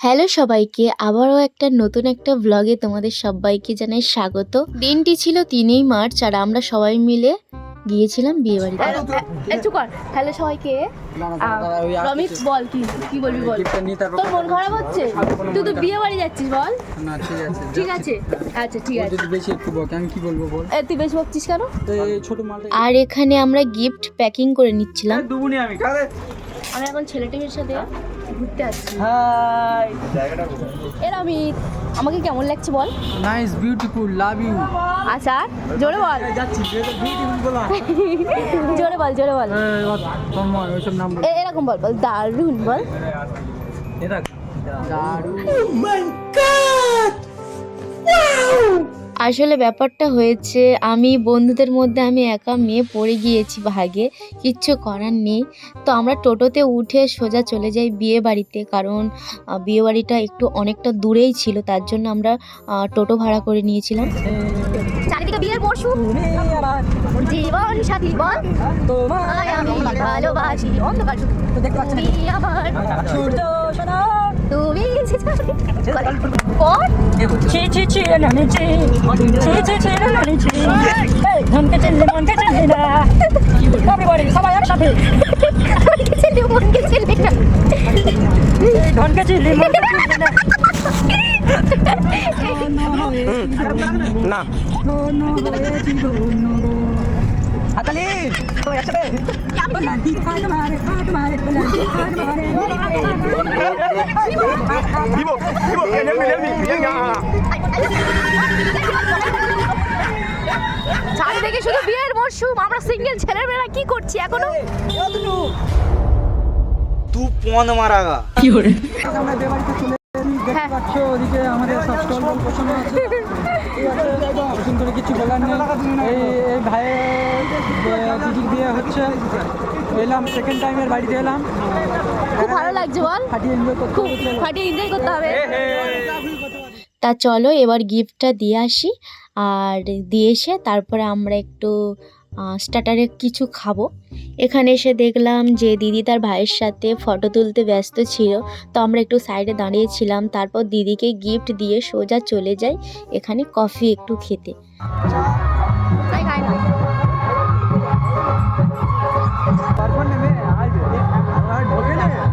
Hello সবাইকে আবারও একটা নতুন একটা ব্লগে তোমাদের সবাইকে জানাই স্বাগত। দিনটি ছিল তিনই মার্চ আর আমরা সবাই মিলে গিয়েছিলাম বিয়ে বাড়িতে একটু কর। হ্যালো সবাইকে রমিত বল কি কি বলবি বল? তোর মন খারাপ হচ্ছে? তুই তো বিয়ে বাড়ি যাচ্ছিস বল। না ঠিক আছে ঠিক আছে আচ্ছা ঠিক আছে। যদি বেশি একটু বকে আমি কি বলব বল? এ, তুই বেশ বকছিস কেন? তো ছোট মালটা আর এখানে আমরা গিফট প্যাকিং করে নিচ্ছিলাম। দুবুনি আমি কারে? আমি এখন ছেলে টিমের সাথে ঘুরতে আসছি। হাই। এ রমিত আমাকে কেমন লাগছে বল? নাইস বিউটিফুল লাভ ইউ আচ্ছা জোরে বল। যাচ্ছি বিউটিফুল বলা। জোরে বল জোরে বল। এরকম বল বল দারুণ বল। এটা দারু আসলে ব্যাপারটা হয়েছে, আমি বন্ধুদের মধ্যে আমি একা মেয়ে পড়ে গিয়েছি ভাগে, কিচ্ছু করার নেই। তো আমরা টোটোতে উঠে সোজা চলে যাই বিয়ে বাড়িতে কারণ বিয়ে বাড়িটা একটু অনেকটা দূরেই ছিল, তার জন্য আমরা টোটো ভাড়া করে নিয়েছিলাম। চারিদিকে বিয়ের মরশুম জীবন সাথী বল। তোমায় আমি ভালোবাসি অন্ধকার তুমি আমার তুমি ছি ছি নানি ধন্য হয়েছি ধন্য হাতালি সবাই একসাথে লাঠি খাট মারে খাট মারে লাঠি খাট মারে দিব দিব নেলবি নেলবি নেলবি চারিদিকে শুধু বিয়ের মরশুম আমরা সিঙ্গেল ছেলেমেয়েরা কি করছি এখনও তু পন মারাগা কি করে আমরা বেবাড়িতে চলে এলি দেখতে পাচ্ছ ওদিকে আমাদের সব স্টল পছন্দ আছে। করে কিছু বলার নেই। এই এই ভাইয়ের দিদির বিয়ে হচ্ছে। এলাম সেকেন্ড টাইমের বাড়িতে এলাম। খুব ভালো লাগছে বল। ফাটিয়ে এনজয় করতে খুব ফাটিয়ে এনজয় করতে হবে। তা চলো এবার গিফটটা দিয়ে আসি। আর দিয়ে এসে তারপরে আমরা একটু স্টার্টারে কিছু খাব। এখানে এসে দেখলাম যে দিদি তার ভাইয়ের সাথে ফটো তুলতে ব্যস্ত ছিল। তো আমরা একটু সাইডে দাঁড়িয়েছিলাম তারপর দিদিকে গিফট দিয়ে সোজা চলে যাই এখানে কফি একটু খেতে।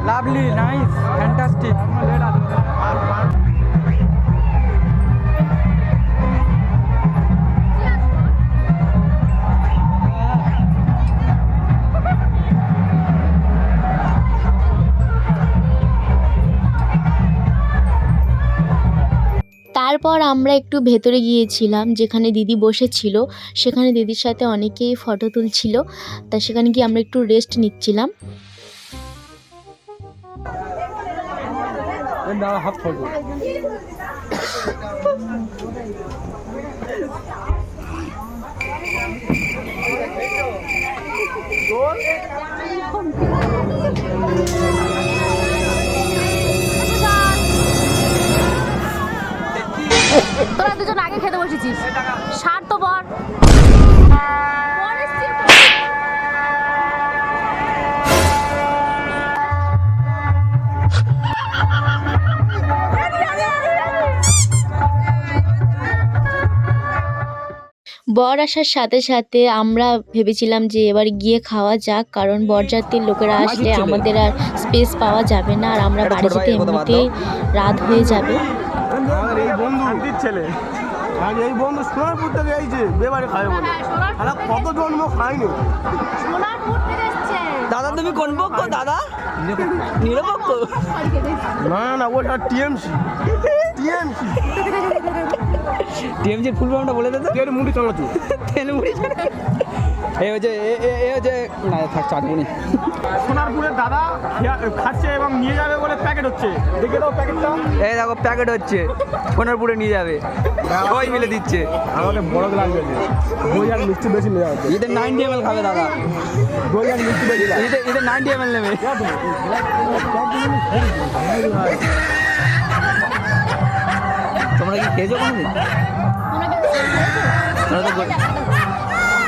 লাভলি নাইস ফ্যান্টাস্টিক তারপর আমরা একটু ভেতরে গিয়েছিলাম যেখানে দিদি বসেছিল। সেখানে দিদির সাথে অনেকেই ফটো তুলছিল। তা সেখানে গিয়ে আমরা একটু রেস্ট নিচ্ছিলাম। বর আসার সাথে সাথে আমরা ভেবেছিলাম যে এবার গিয়ে খাওয়া যাক কারণ বরযাত্রীর লোকেরা আসলে আমাদের আর স্পেস পাওয়া যাবে না আর আমরা বাড়ি যেতে এমনিতেই রাত হয়ে যাবে। আমাদের এই বন্ধু ছেলে আর এই বন্ধু সোনারপুর থেকে এইছে বেবারে খাবে বলে। আর কত জন্ম খায়নি? দাদা তুমি কোন পক্ষ দাদা? নিরপেক্ষ? না না ওটা টিএমসি। টিএমসি। টিএমজির ফুল ফর্মটা বলে দে তো। তেল মুড়ি চালাচ্ছি তেল মুড়ি এই হচ্ছে এ- হচ্ছে না থাক চাটবনি সোনারপুরের দাদা খাচ্ছে এবং নিয়ে যাবে বলে প্যাকেট হচ্ছে। দেখে দাও প্যাকেটটা। এই দেখো প্যাকেট হচ্ছে। সোনারপুরে নিয়ে যাবে। সবাই মিলে দিচ্ছে। আমাকে বড় লাগবে দই আর মিষ্টি বেশি নিয়ে হচ্ছে এটা নাইনটি এম খাবে দাদা। দই আর মিষ্টি বেশি। এতে এতে নাইনটি এম নেবে। তোমরা কি খেয়েছো কোনোদিন?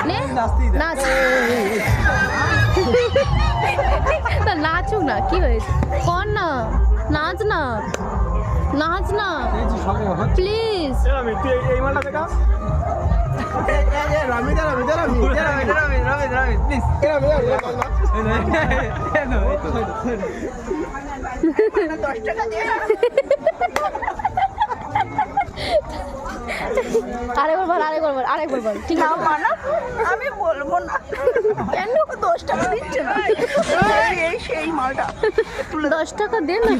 নে নাচুক না কি হয়েছে? কর না নাচ না নাচ না। প্লিজ। এই মালটা আরেকবার বল আরেকবার বল আরেকবার বল। ঠিক আছে। মানা আমি বলব না। কেন? দশ টাকা দিচ্ছে না। এই সেই মালটা। দশ টাকা দে না।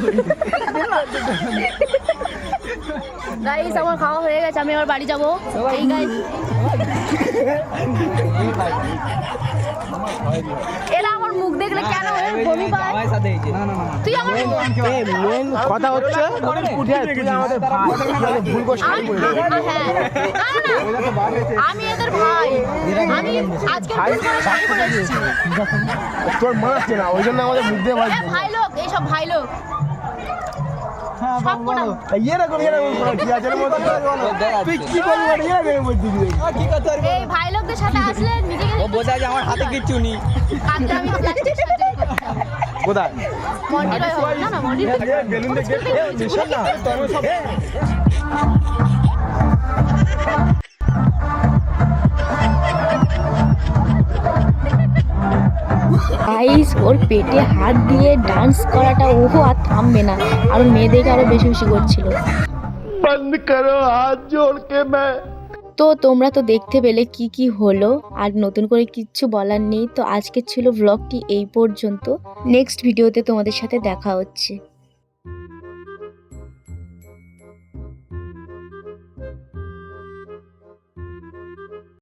গাইস আমার খাওয়া হয়ে গেছে আমি আবার বাড়ি যাব। এই গাইস এরা আমার মুখ দেখলে কেন বমি পায়? তুই আমার মেন কথা হচ্ছে তুই আমাদের ভাই ভুল আমি হ্যাঁ। আমি এদের ভাই। আমি আজকে তোর মা আছে না ওই জন্য আমাদের মুখ দিয়ে ভাই ভাই লোক এইসব ভাই লোক। আমার হাতে কিচ্ছু নেই। কোথায়? বেলুন দেখে গাইস ওর পেটে হাত দিয়ে ডান্স করাটা ওহো আর থামবে না। আর মেয়েদেরকে আরও বেশি বেশি করছিল। বন্ধ করো হাত मैं তো তোমরা তো দেখতে পেলে কি কি হলো আর নতুন করে কিচ্ছু বলার নেই। তো আজকে ছিল ব্লগটি এই পর্যন্ত। নেক্সট ভিডিওতে তোমাদের সাথে দেখা হচ্ছে।